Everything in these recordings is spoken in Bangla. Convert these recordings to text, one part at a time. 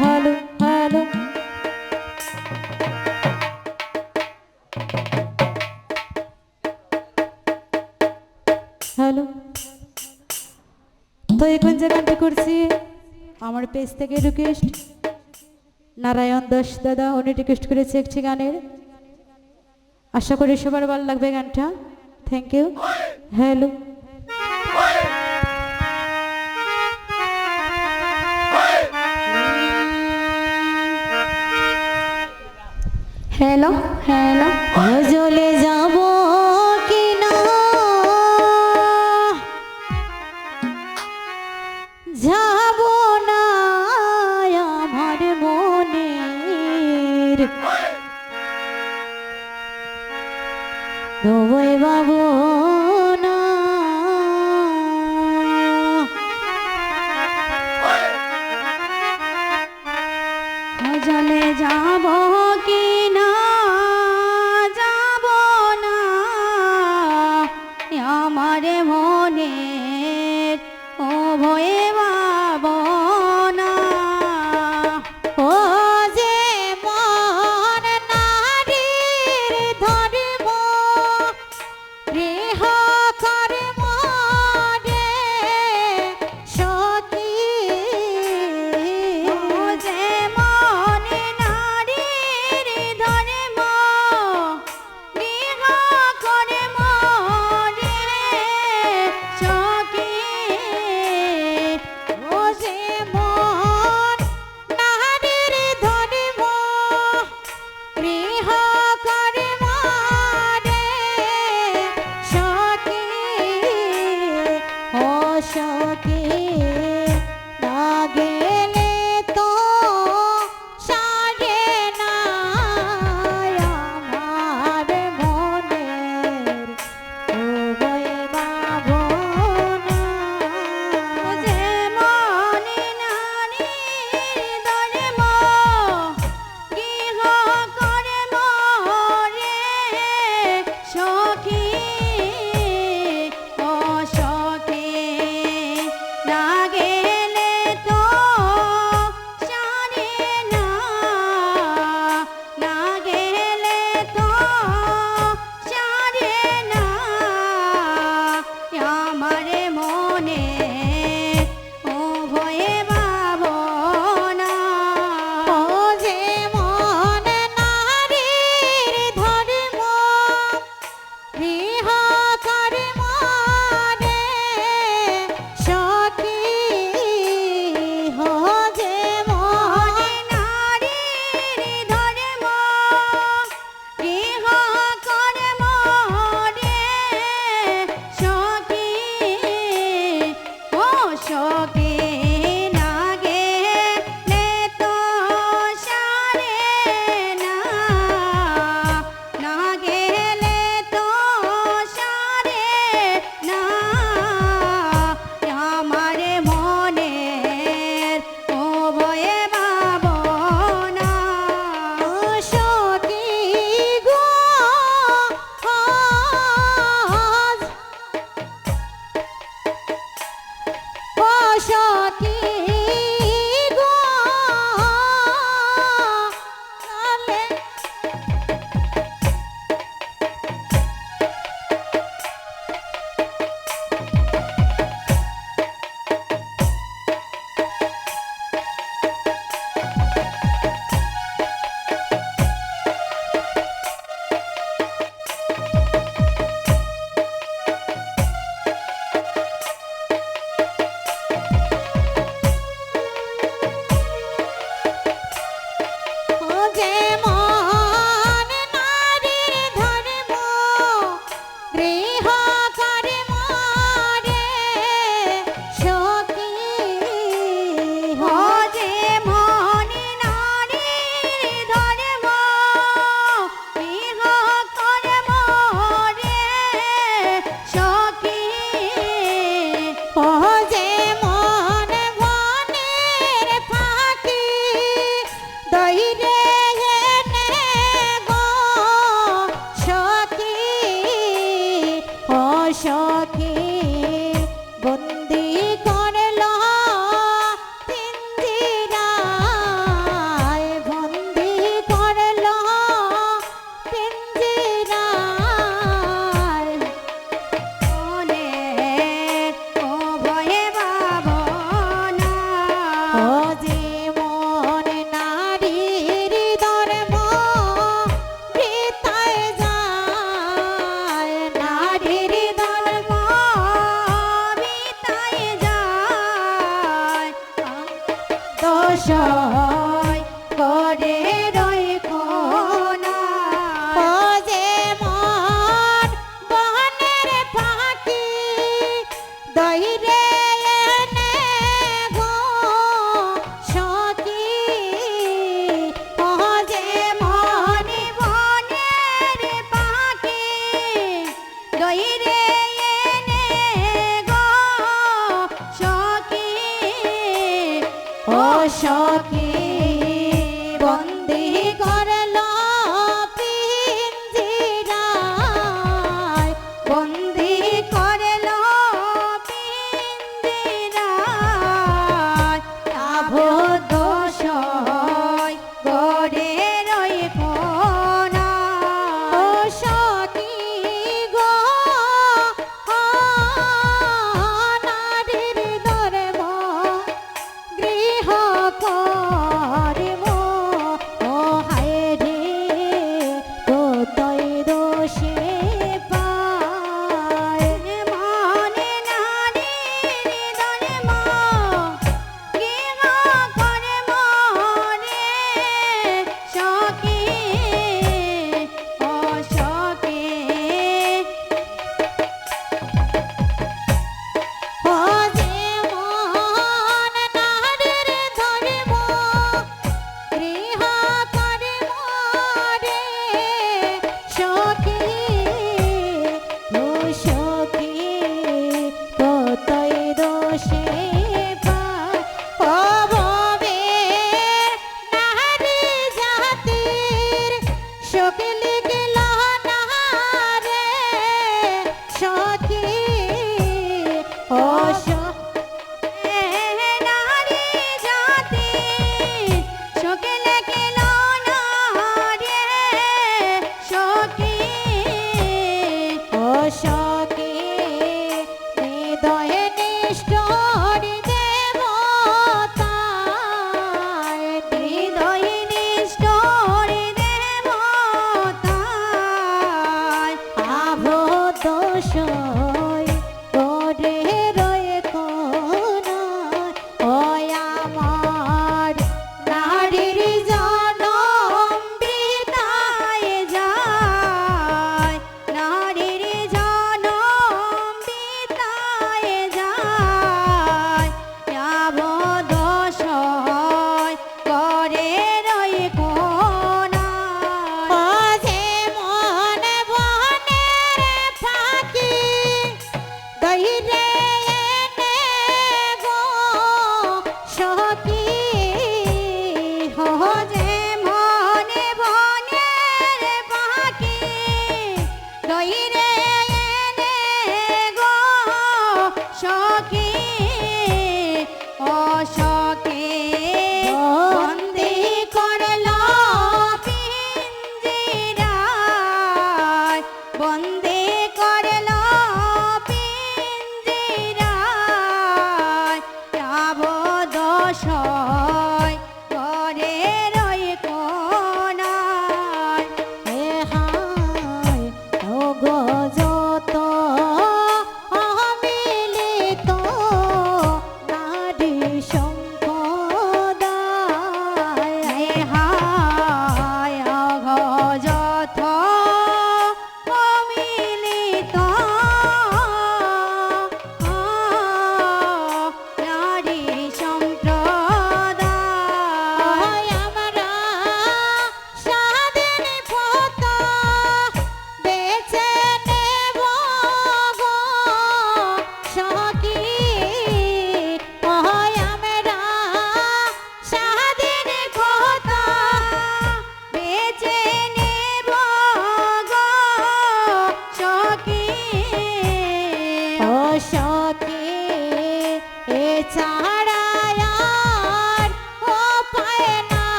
হ্যালো হ্যালো হ্যালো তো এখন যে গানটি করছি, আমার পেজ থেকে রিকোয়েস্ট নারায়ণ দাস দাদা, উনি রিকোয়েস্ট করেছে একটি গানের। আশা করি সবার ভালো লাগবে গানটা। Thank you hello hello hello. হজলে যাব কিনা? যাব না আমার মনের। বাবু সখী পেলে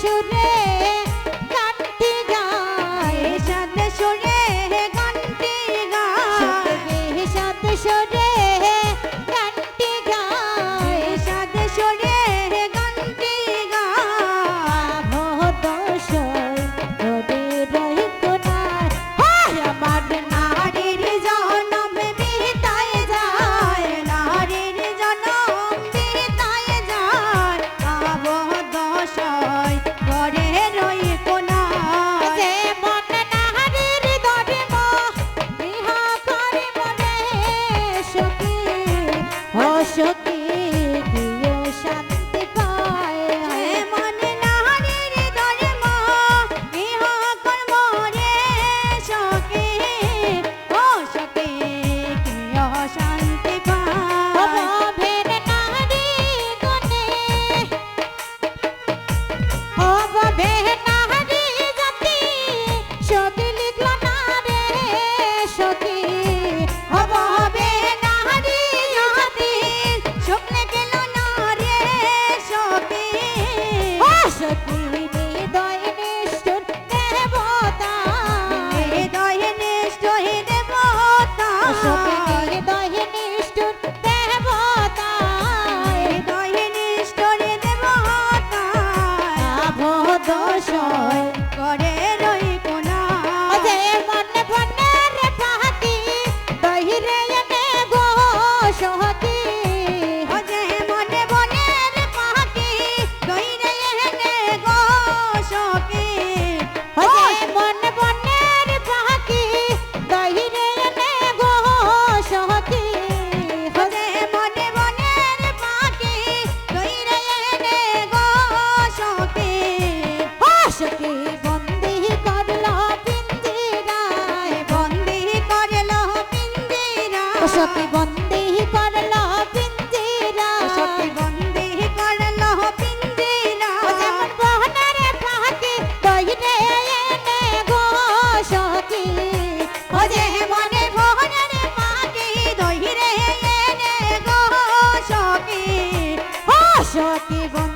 should never que vamos.